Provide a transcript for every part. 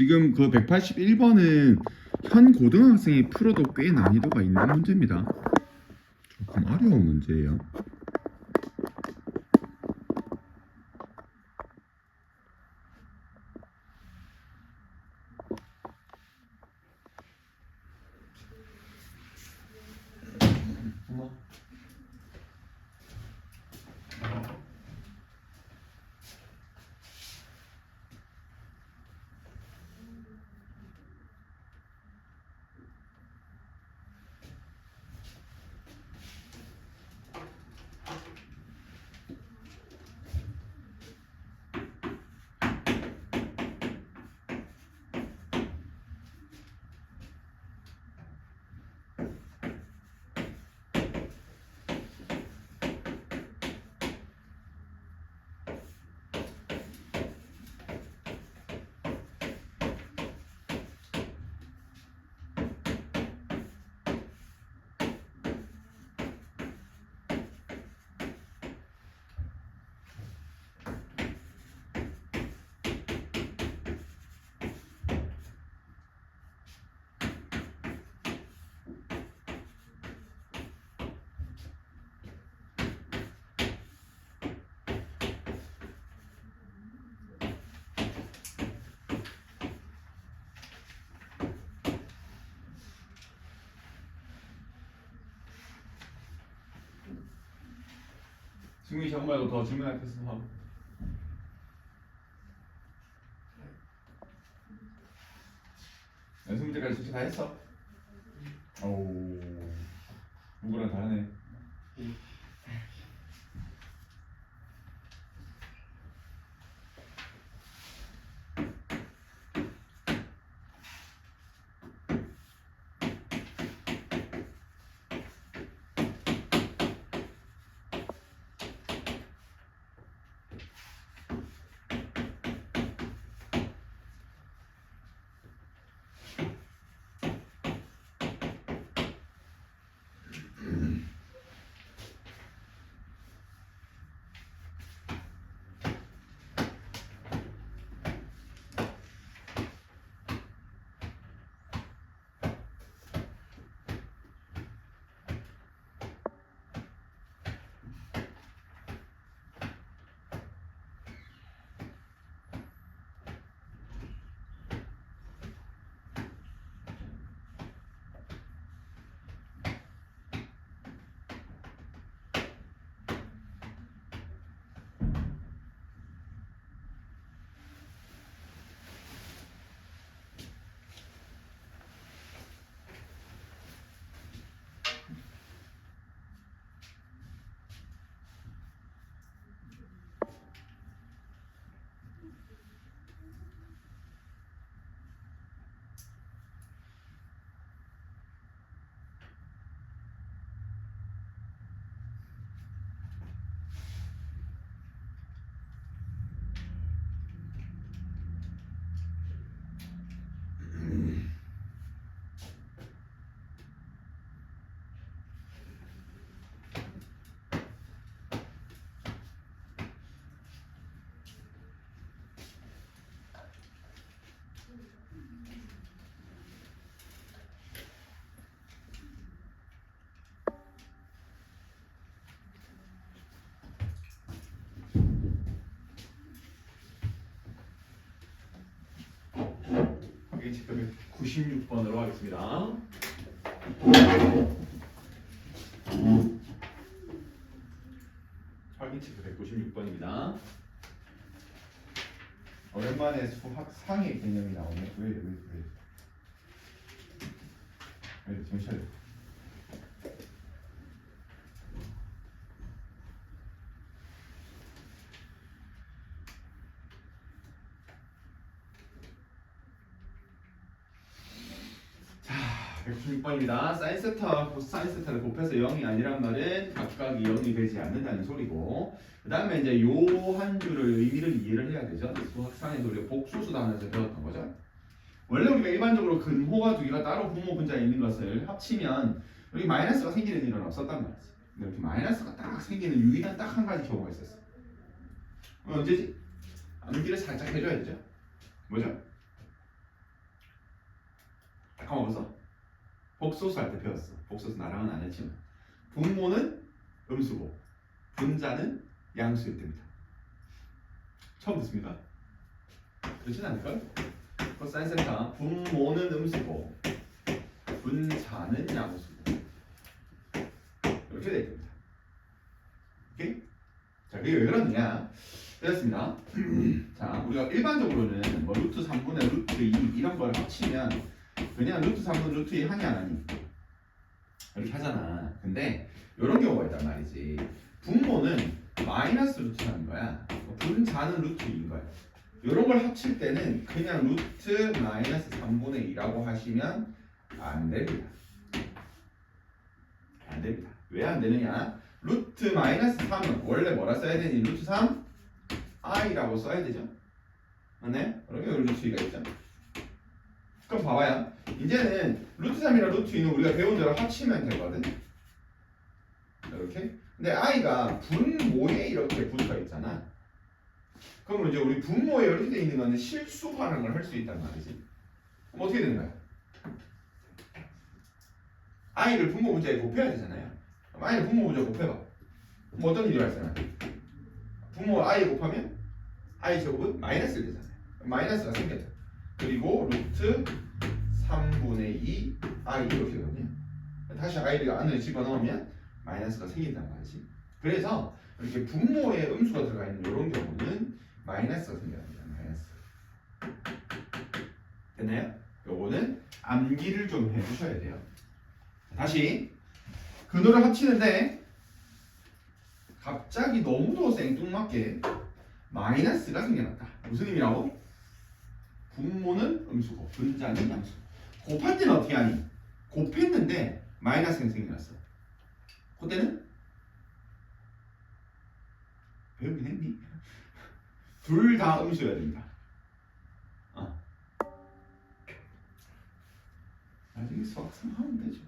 지금 그 181번은 현 고등학생이 풀어도 꽤 난이도가 있는 문제입니다. 조금 어려운 문제예요. 승민이 저거 말고 더 질문할 게 있으면 하고. 연습 문제까지 솔직히 다 했어? 확인 체크를 96번으로 하겠습니다. 확인 체크 196번입니다. 오랜만에 수학 상의 개념이 나오네. 왜 왜 왜. 왜 정신 196번입니다. 사인 세타와 코사인 세타를 곱해서 0이 아니란 말은 각각이 0이 되지 않는다는 소리고 그 다음에 이제 요 한 줄을 의미를 이해를 해야 되죠. 수학상에서 우리가 복수수단에서 배웠던 거죠. 원래 우리가 일반적으로 근호가 두 개가 따로 부모 분자에 있는 것을 합치면 여기 마이너스가 생기는 일은 없었단 말이지. 이렇게 마이너스가 딱 생기는 유일한 딱 한 가지 경우가 있었어. 어, 언제지? 암기를 살짝 해줘야 되죠. 뭐죠? 까먹었어? 복소수 할 때 배웠어. 복소수 나랑은 안 했지만 분모는 음수고 분자는 양수일 때입니다. 처음 듣습니까? 그렇진 않을걸? 코사인 세타 분모는 음수고 분자는 양수고 이렇게 되어 있습니다. 오케이? 자, 그게 왜 그러느냐? 되었습니다. 자, 우리가 일반적으로는 뭐 루트 3분의 루트 2 이런 걸 합치면 그냥 루트 3분 루트 2 하니 안 하니? 이렇게 하잖아. 근데 이런 경우가 있단 말이지. 분모는 마이너스 루트 3인 거야. 분자는 루트 2인 거야. 이런 걸 합칠 때는 그냥 루트 마이너스 3분의 2라고 하시면 안 됩니다. 안 됩니다. 왜 안 되느냐? 루트 마이너스 3은 원래 뭐라 써야 되니? 루트 3 i라고 써야 되죠. 맞네? 여기 루트 2가 있죠. 그럼 봐봐요. 이제는 루트 3이랑 루트 2는 우리가 배운 대로 합치면 되거든. 이렇게. 근데 i가 분모에 이렇게 붙어 있잖아. 그러면 이제 우리 분모에 이렇게 돼 있는 거는 실수 반응을 할수 있단 말이지. 그럼 어떻게 되는 거야? i를 분모 문자에 곱해야 되잖아요. 그럼 i를 분모 문자에 곱해봐. 그럼 어떤 일이 발생해? 분모 i 곱하면 i 제곱은 마이너스 되잖아요. 마이너스가 생겼죠. 그리고 루트 3분의 2 i 이렇게 되거든요. 다시 i를 안으로 집어넣으면 마이너스가 생긴단 말이지. 그래서 이렇게 분모에 음수가 들어가 있는 이런 경우는 마이너스가 생깁니다. 마이너스. 됐나요? 요거는 암기를 좀 해주셔야 돼요. 다시 근호를 합치는데 갑자기 너무도 생뚱맞게 마이너스가 생겨났다. 무슨 의미라고? 분모는 음수고 분자는 양수. 곱할 때는 어떻게 하니? 곱했는데 마이너스가 생겨났어. 그때는 배우긴 했니? 둘 다 음수여야 됩니다. 어. 나중에 수학상 하면 되죠.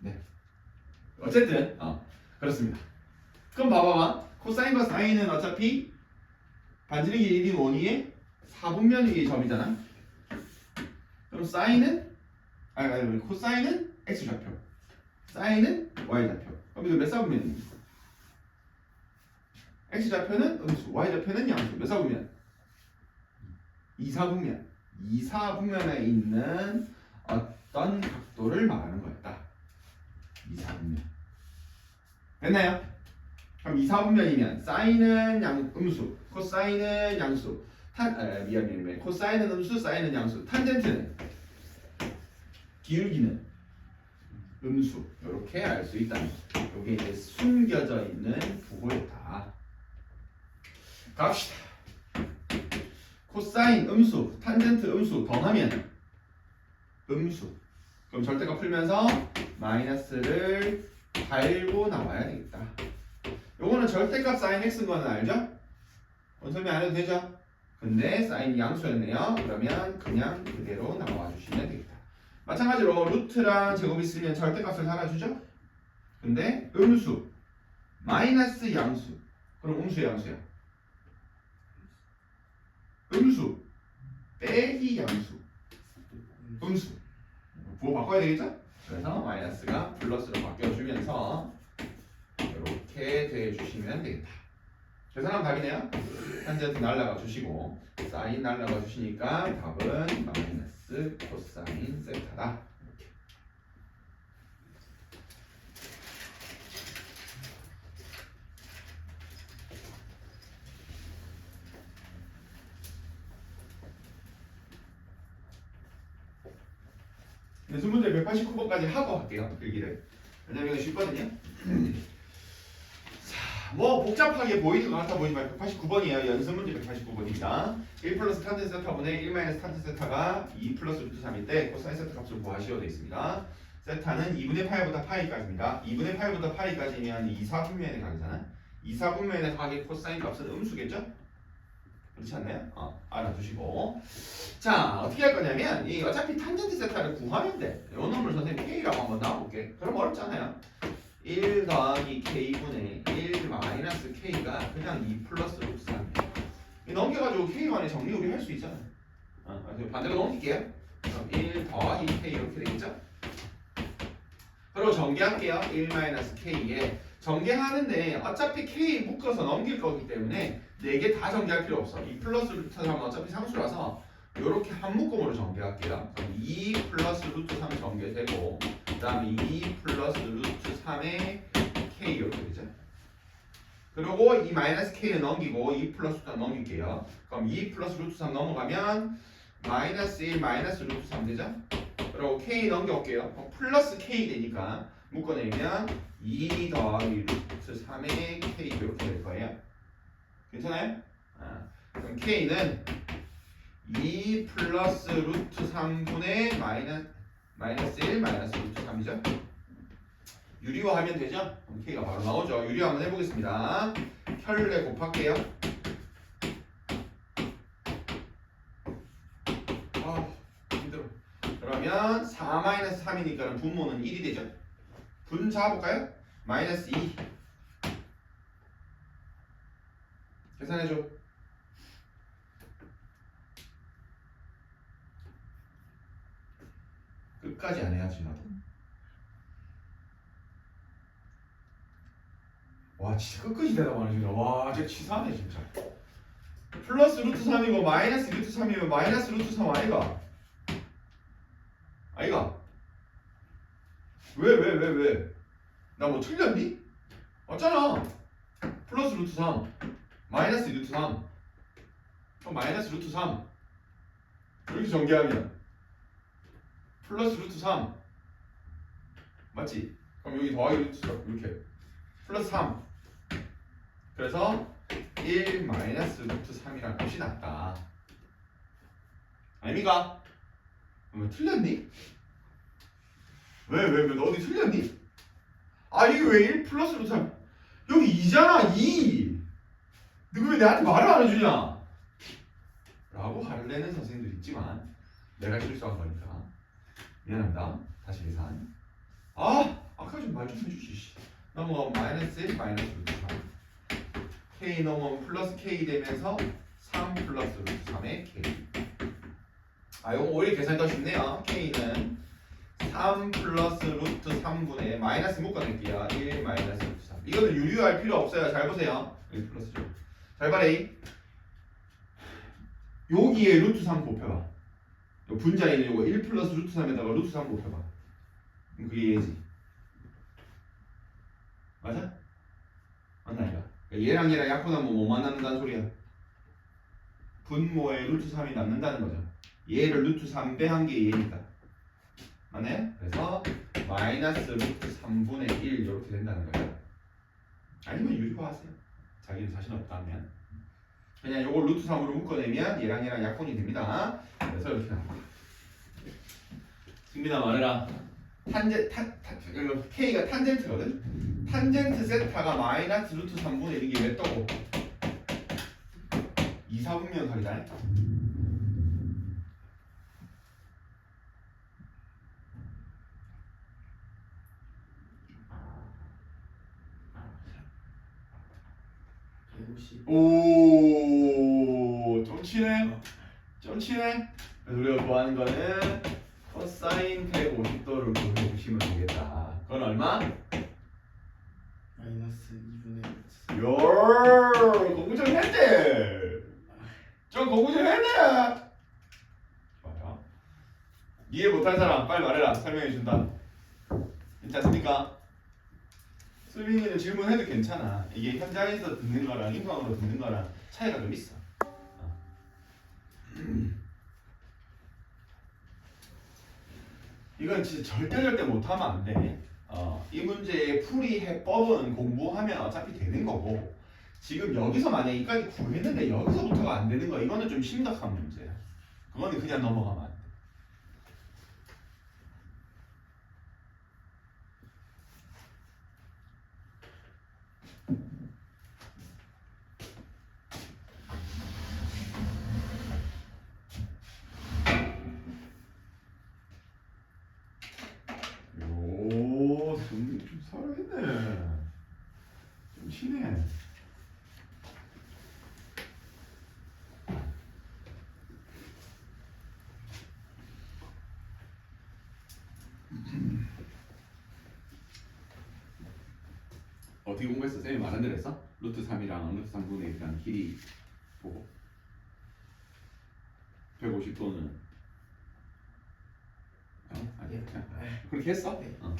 네. 어쨌든 어 그렇습니다. 그럼 봐봐봐. 코사인과 사인은 어차피 반지르기 1인 원위의 4분면의 점이잖아. 그럼 사인은 아니 아니 코사인은 x 좌표, 사인은 y 좌표. 그럼 이거 몇 사분면입니까? x 좌표는 음수, y 좌표는 양수. 몇 사분면? 2사분면. 2사분면에 있는 어떤 각도를 말하는 거였다. 2사분면. 됐나요? 그럼 2사분면이면 사인은 양 음수, 코사인은 양수. 탄 아, 미안 미안 미안. 코사인은 음수, 사인은 양수. 탄젠트는 기울기는 음수. 이렇게 알 수 있다. 이게 이제 숨겨져 있는 부호였다. 갑시다. 코사인 음수, 탄젠트 음수 더하면 음수. 그럼 절대값 풀면서 마이너스를 달고 나와야 되겠다. 요거는 절대값 사인 x인 거는 알죠? 원설명 안 해도 되죠? 근데 사인이 양수였네요. 그러면 그냥 그대로 나와 주시면 되겠다. 마찬가지로 루트랑 제곱 있으면 절대값을 달아주죠? 근데 음수 마이너스 양수 그럼 음수야 양수야? 음수 빼기 양수 음수 부호 바꿔야 되겠죠? 그래서 마이너스가 플러스로 바뀌어주면서 이렇게 대주시면 되겠다. 계산하면 답이네요. 탄젠트 날라가 주시고 사인 날라가 주시니까 답은 마이너스 코사인 세타다. 이렇게. 연습 문제 189번까지 하고 할게요. 일기를. 왜냐면 이거 쉽거든요. 자, 뭐 복잡하게 보이는 것 같아 보이지만 189번이에요. 연습 문제 189번입니다. 1 플러스 탄젠 세타분의 1 마이너스 탄젠 세타가 2 플러스 루트 3일 때 코사인 세타 값을 구하시오 되어 있습니다. 세타는 2분의 파이보다 파이까지입니다. 2분의 파이보다 파이까지면 2, 4분면에 가잖아. 2, 4분면에 가게 코사인 값은 음수겠죠? 그렇지 않나요? 어, 알아두시고. 자, 어떻게 할 거냐면, 이 어차피 탄젠트 세타를 구하면 돼. 요 놈을 선생님 K라고 한번 나와볼게. 그럼 어렵잖아요. 1 더하기 K분의 1 마이너스 K가 그냥 2 플러스 루트 3이에요. 이 넘겨가지고 K 관의 정리 우리 할 수 있잖아요. 어, 그래서 반대로 넘길게요. 그럼 1 더하기 k 이렇게 되겠죠? 그리고 전개할게요. 1 마이너스 k에 전개하는데 어차피 k 묶어서 넘길 거기 때문에 4개 다 전개할 필요 없어. 이 플러스 루트 3은 어차피 상수라서 이렇게 한 묶음으로 전개할게요. 그럼 2 플러스 루트 3 전개되고 그 다음에 2 플러스 루트 3의 k 이렇게 되죠. 그리고 이 마이너스 k를 넘기고 2 플러스 루트 3 넘길게요. 그럼 2 플러스 루트 3 넘어가면 마이너스 1 마이너스 루트 3 되죠? 그리고 k 넘겨올게요. 플러스 k 되니까 묶어내면 2 더하기 루트 3의 k 이렇게 될 거예요. 괜찮아요? 아, 그럼 k는 2 플러스 루트 3분의 마이너스 마이너스 1 마이너스 루트 3이죠? 유리화하면 되죠? k가 바로 나오죠. 유리화 한번 해보겠습니다. 혈내 곱할게요. 아 힘들어. 그러면 4 마이너스 3이니까 분모는 1이 되죠? 분 잡아볼까요? 마이너스 2 계산해줘 끝까지 안 해야지 나도. 와 진짜 끝까지 대답하네 진짜 와 진짜 치사하네 진짜. 플러스 루트 3이고 마이너스 루트 3이면 마이너스 루트 3 아이가? 아이가? 왜 왜 왜 왜? 나 뭐 틀렸니? 맞잖아. 플러스 루트 3 마이너스 루트 3 그럼 마이너스 루트 3 이렇게 전개하면 플러스 루트 3 맞지? 그럼 여기 더하기 루트 3 이렇게 플러스 3 그래서 1 마이너스 루트 3이라는 값이 났다 아닙니까? 뭐 틀렸니? 왜 왜 왜 너 어디 틀렸니? 아 이게 왜 1 플러스 루트 3 여기 2잖아 2 너왜 왜 나한테 말을 안 해주냐? 라고 화를 내는 선생님들 있지만 내가 실수한 거니까 미안합니다. 다시 계산. 아 아까 좀 말 좀 해주지 씨. 넘어가면 마이너스 1 마이너스 루트 3 k 넘어가면 플러스 k 되면서 3 플러스 루트 3의 k. 아 이거 오히려 계산이 더 쉽네요. K는 3 플러스 루트 3분의 마이너스 묶어낼게요. 1 마이너스 루트 3 이거는 유리할 필요 없어요. 잘 보세요. 여기 플러스죠 잘 봐래 여기에 루트 3 곱해봐. 요 분자에 있는 요거 1 플러스 루트 3에다가 루트 3 곱해봐. 그럼 그게 얘지. 맞아? 맞나 이거? 그러니까 얘랑 얘랑 약분하면 뭐 만난다는 소리야. 분모에 루트 3이 남는다는 거죠. 얘를 루트 3 빼한 게 얘니까. 맞나요? 그래서 마이너스 루트 3분의 1 이렇게 된다는 거예요 아니면 유리화하세요. 자기는 자신 없다면 그냥 요걸 루트 3으로 묶어내면 얘랑 얘랑 약분이 됩니다. 그래서 이렇게 나옵니다. 승민아 말해라. 탄제 탄, 탄 K가 탄젠트거든? 탄젠트 세타가 마이너스 루트 3분의 1이 왜 떠고 2, 4분면 살이다. 오, 좀 치네. 좀 치네. 우리가 구하는 거는 코사인 150도를 구해 보시면 되겠다. 그건 얼마? 마이너스 2분의 요, 공부 좀 했대. 좀 공부 좀 했네. 좋아요. 이해 못한 사람 빨리 말해라. 설명해 준다. 괜찮습니까? 수빈이는 질문해도 괜찮아. 이게 현장에서 듣는 거랑 인강으로 듣는 거랑 차이가 좀 있어. 어. 이건 진짜 절대 절대 못하면 안 돼. 어, 이 문제의 풀이 해법은 공부하면 어차피 되는 거고 지금 여기서 만약에 이까지 구했는데 여기서부터가 안 되는 거 이거는 좀 심각한 문제야. 그거는 그냥 넘어가면 신해. 어떻게 공부했어? 쌤이 말한 대로 했어? 루트 3이랑 루트 3분의 1이랑 길이 보고 150도는 어? 아니야 네. 그렇게 했어? 네. 어.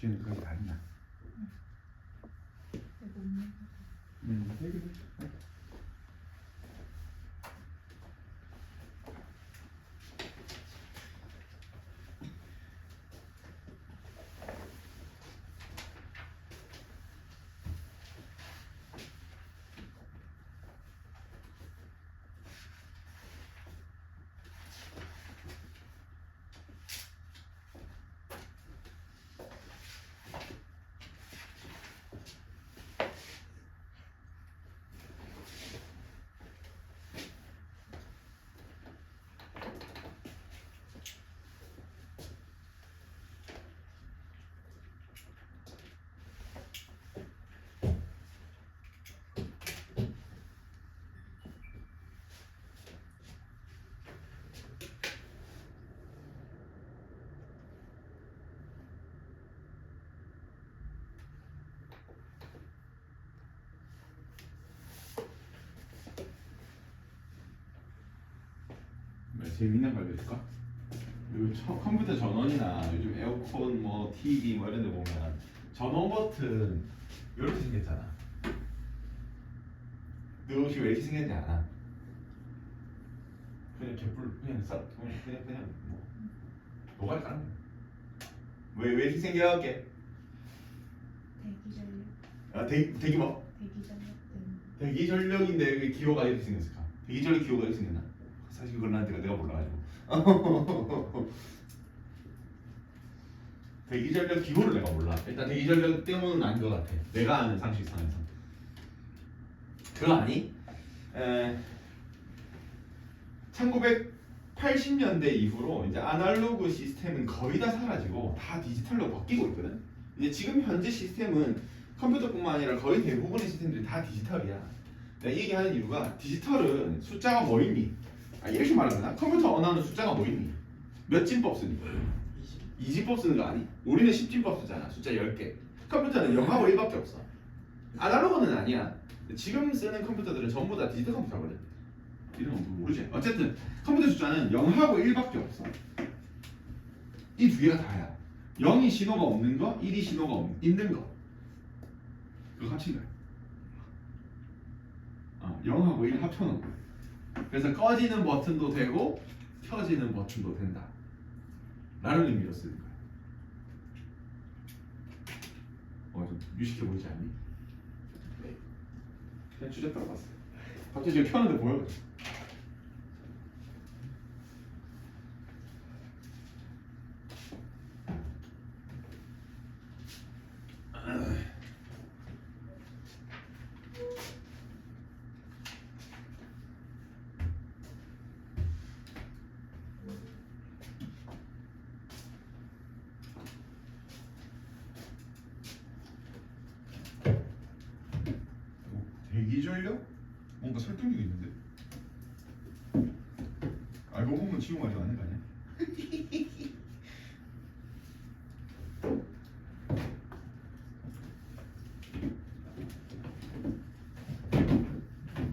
지금 그까지 다 했나? 음, 되게 뭐 재밌는 거 알려줄까? 요 처- 컴퓨터 전원이나 요즘 에어컨 뭐 TV 뭐 이런 데 보면 전원 버튼 이렇게 생겼잖아 너 혹시 왜 이렇게 생겼는지 알아? 그냥 개뿔 그냥 싹 그냥 그냥 그냥 뭐 노가리 까는 거야 왜, 왜 이렇게 생겨게? 대기 전력, 아 대기, 대기 뭐? 대기 전력 때문에 대기 전력인데 왜 기호가 이렇게 생겼을까? 대기 전력 기호가 이렇게 생겼나? 사실 그건 난 내가 내가 몰라가지고 대기 전력 기호를 내가 몰라. 일단 대기 전력 때문은 아닌 것 같아. 내가 아는 상식상에서. 그거 아니? 에 1980년대 이후로 이제 아날로그 시스템은 거의 다 사라지고 다 디지털로 바뀌고 있거든. 이제 지금 현재 시스템은 컴퓨터뿐만 아니라 거의 대부분의 시스템들이 다 디지털이야. 내가 이 얘기하는 이유가 디지털은 숫자가 뭐 있니? 아, 이렇게 말하면 컴퓨터 언어는 숫자가 뭐 있니? 몇 진법 쓰니? 20. 20법 쓰는 거 아니? 우리는 10진법 쓰잖아. 숫자 10개. 컴퓨터는 0하고 1밖에 없어. 아날로그는 아니야. 지금 쓰는 컴퓨터들은 전부 다 디지털 컴퓨터거든. 이런 건 모르지. 어쨌든 컴퓨터 숫자는 0하고 1밖에 없어. 이 두 개가 다야. 0이 신호가 없는 거, 1이 신호가 없, 있는 거. 그거 합친 거야. 어, 0하고 1 합쳐놓은 거야. 그래서 꺼지는 버튼도 되고 켜지는 버튼도 된다. 라는 의미로 쓰는 거야. 어, 좀 유식해 보이지 않니? 네. 그냥 주제 따라봤어. 갑자기 지금 켜는데 보여. 뭐, 전력? 뭔가 설득력이 있는데? 알고 보면 지금 말이 맞는 거 아니야?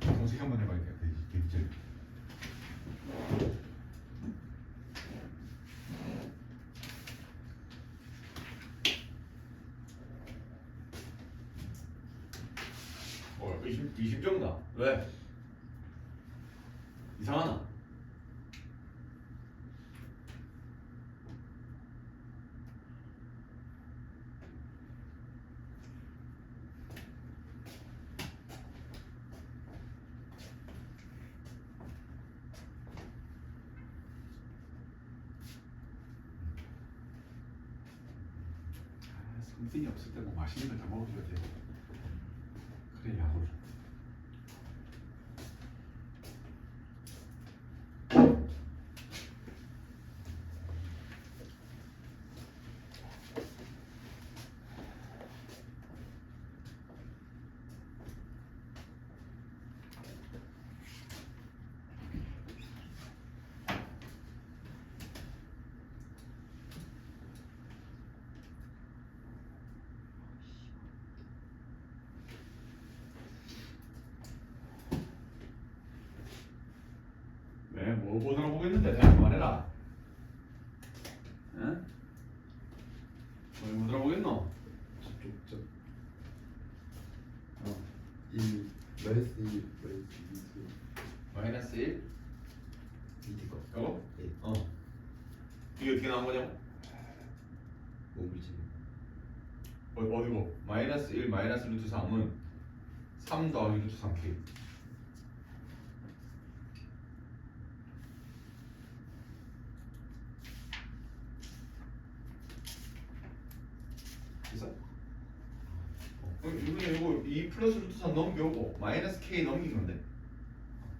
검색 한번 해봐야겠다. 대기, 대기 전력. 어, 의심, 의심정다. 왜? 5번으로 보겠는데 내가 말해라 응? 너희 못 알아보겠노? 족적 어. 1 마이너스 1 마이너스 2 마이너스 1 밑에 거 이거? 예. 네. 어 이게 어떻게 나온 거냐고? 모물지 어, 어디고? 뭐? 마이너스 1 마이너스 루트 3은 3 더하기 루트 3k 이번에 이거 2 플러스 루트 3 넘겨오고 마이너스 k 넘긴 건데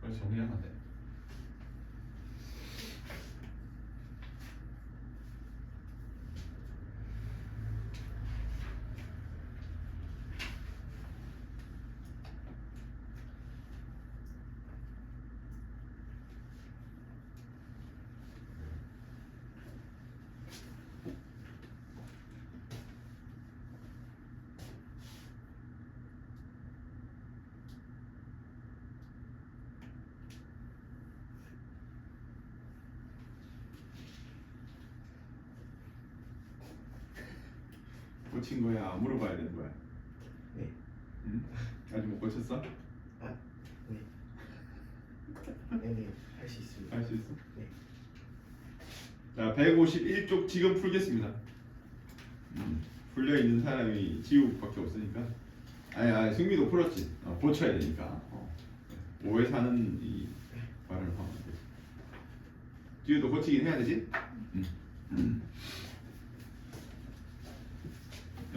그래서 정리하면 돼 고친 거야 물어봐야 되는 거야 네. 응? 아직 못 고쳤어? 네네 할 수 있습니다 할 수 있어? 네. 자, 151쪽 지금 풀겠습니다. 음, 풀려 있는 사람이 지우밖에 없으니까. 아니, 아니 승미도 풀었지. 어, 고쳐야 되니까. 어. 오해 사는 이 말을 하면 안 돼. 지우도 고치긴 해야 되지. 음. 음.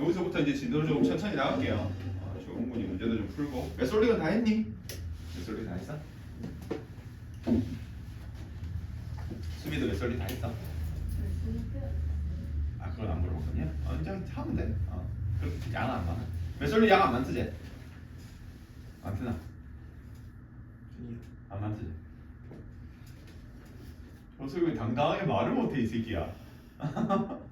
여기서부터 이제 진도를 조금 천천히 나갈게요. 어, 조은군이 문제도 좀 풀고. 메솔리가 다 했니? 메솔리 다 했어? 수미도 메솔리 다 했어? 아 그건 안 물어봤거든요. 언제 하면 돼. 어. 그렇게 양안 많아. 메솔리 양안 많지? 많구나. 아니요 안 많지? 어서 왜 당당하게 말을 못해 이 새끼야.